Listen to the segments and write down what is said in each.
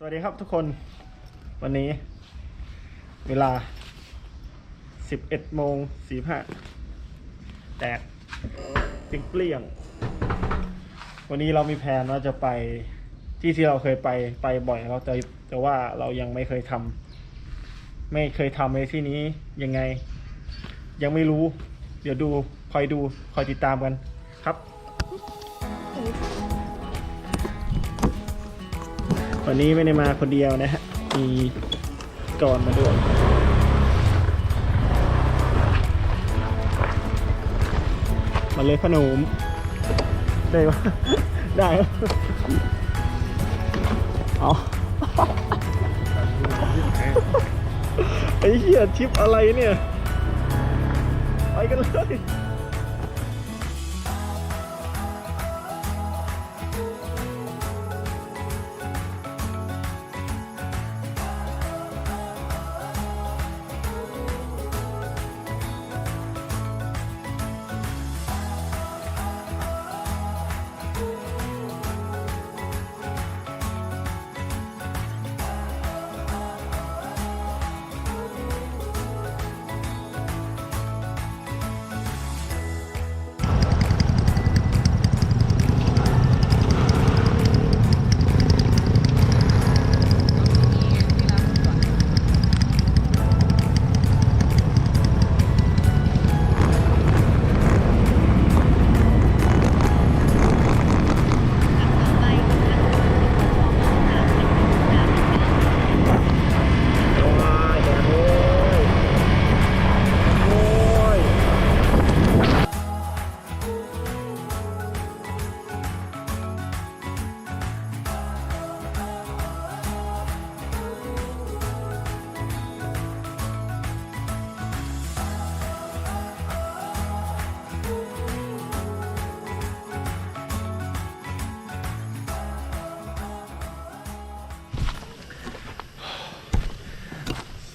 สวัสดีครับทุกคนวันนี้ เวลา 11โมง45แตกเปรี้ยงเปลี่ยง วันนี้เรามีแผนว่าจะไปที่ที่เราเคยไปไปบ่อยเราแต่แต่ว่าเรายังไม่เคยทำไม่เคยทำในที่นี้ยังไง ยังไม่รู้ เดี๋ยวดูคอยดูคอยติดตามกันครับ วันนี้ไม่ได้มาคนเดียวนะฮะ มีก่อนมาด้วยมาเลยพอหนม ได้ปะได้ปะเอาไอ้เหี้ยทิปอะไรเนี่ย ไปกันเลย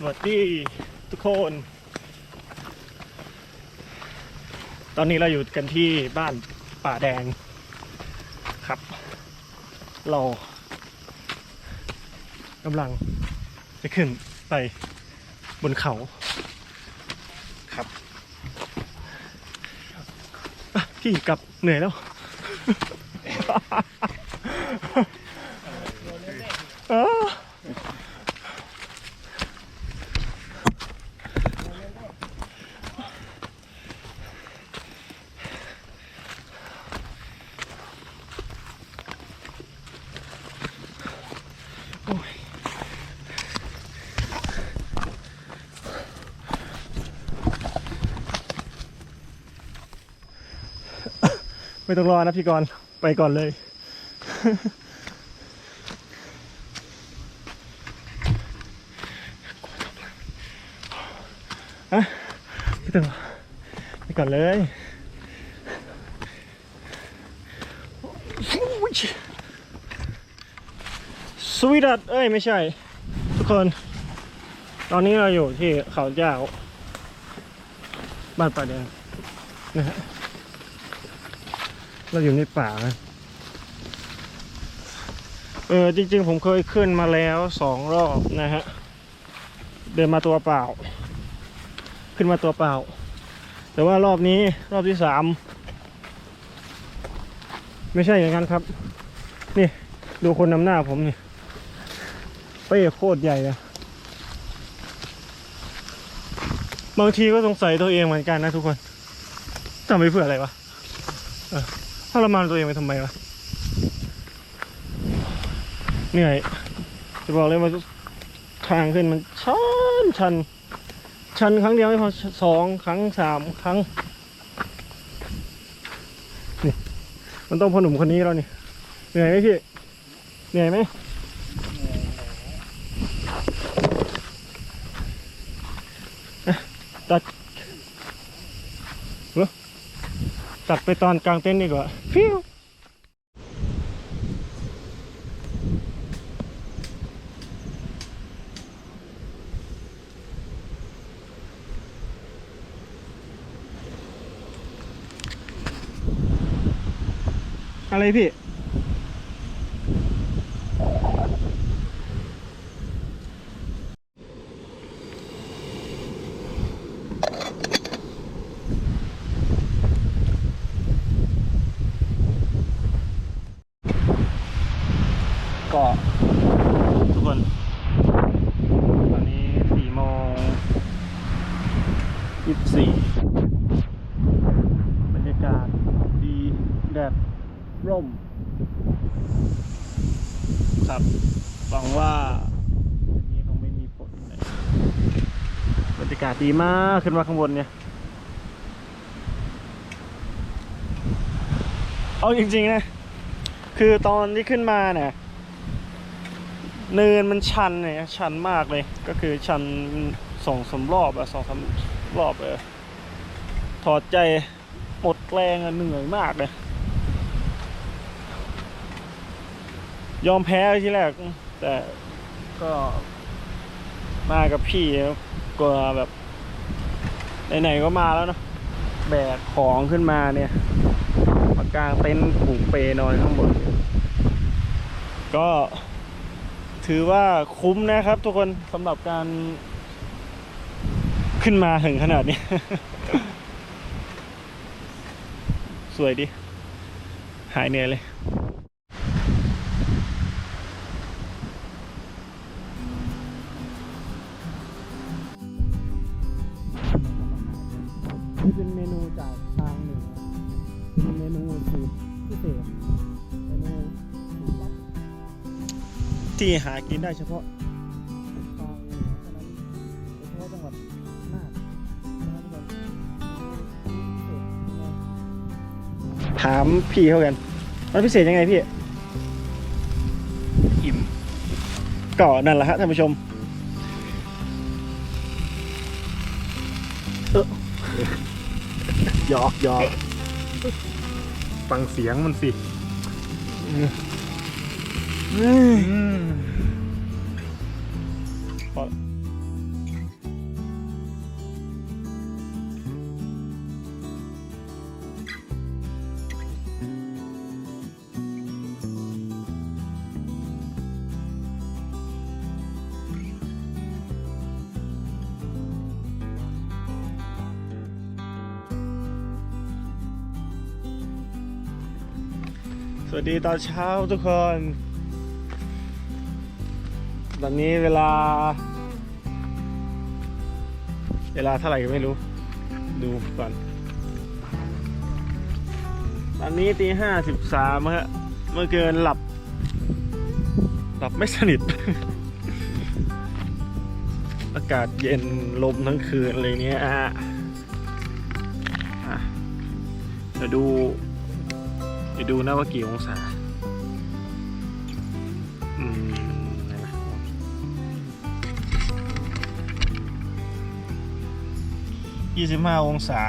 วัสดีทุกคน ตอนนี้เราอยู่กันที่บ้านป่าแดงครับ เรากำลังจะขึ้นไปบนเขาครับพี่กลับเหนื่อยแล้ว อ้า ไม่ต้องรอนะพี่กรณ์ไปก่อนเลยฮะไม่ต้องรอไปก่อนเลยสวีดัตเอ้ย ไม่ใช่ ทุกคน ตอนนี้เราอยู่ที่เขาเจ้า บ้านป่าแดงนะฮะ เราอยู่ในป่านะเออจริง ๆ ผมเคยขึ้นมาแล้วสองรอบนะฮะ เดินมาตัวเปล่า ขึ้นมาตัวเปล่า แต่ว่ารอบนี้รอบที่สามไม่ใช่อย่างนั้นครับ นี่ดูคนนำหน้าผมนี่เป้โคตรใหญ่อะบางทีก็สงสัยตัวเองเหมือนกันนะทุกคนทำไปเพื่ออะไรวะ ทรมานตัวเองไปทำไมวะ เหนื่อย จะบอกเลยว่าทางขึ้นมันชันชัน ชันครั้งเดียวไม่พอสองครั้งสามครั้ง นี่ มันต้องพอหนุ่มคนนี้แล้วนี่ เหนื่อยไหมพี่ เหนื่อยไหมตัดเว้ยัดไปตอนกลางเต้นดีกว่าฟิวอะไรพี่ กคน ตอนนี้สี่โมงยี่สิบสี่บรรยากาศดีแดดร่ม ครับหวังว่าวันนี้คงไม่มีฝนเลยบ รยากาศดีมากขึ้นมาข้างบนเนี่ย เอาจริงๆนะ คือตอนที่ขึ้นมาเนี่ยเนินมันชันเนี่ยชันมากเลย ก็คือชันสองสามรอบอะสองสามรอบเออถอดใจหมดแรงอะเหนื่อยมากเลย ยอมแพ้ที่แรก แต่ก็มากับพี่ กลัวแบบไหนๆก็มาแล้วเนอะแบกของขึ้นมาเนี่ยมากางเต็นท์ผูกเปนอนข้างบน ก็ถือว่าคุ้มนะครับทุกคนสำหรับการขึ้นมาถึงขนาดนี้ สวยดิ หายเหนื่อยเลย ที่หากินได้เฉพาะทางเหนือเท่านั้นโดยเฉพาะจังหวัดน่านนะครับทุกคนถามพี่เขากันมันพิเศษยังไงพี่ อิ่มก็นั่นแหละฮะท่านผู้ชมหยอกหยอกฟังเสียงมันสิพอส วัสดีตอนเช้าทุกคน ตอนนี้เวลา เวลาเท่าไหร่ก็ไม่รู้ ดูก่อน ตอนนี้ตีห้าสิบสามฮะ เมื่อเกินหลับ หลับไม่สนิท อากาศเย็นลมทั้งคืนอะไรเนี้ยอะอะเดี๋ยวดูเดี๋ยวดูนะว่ากี่องศา อืม 25 องศา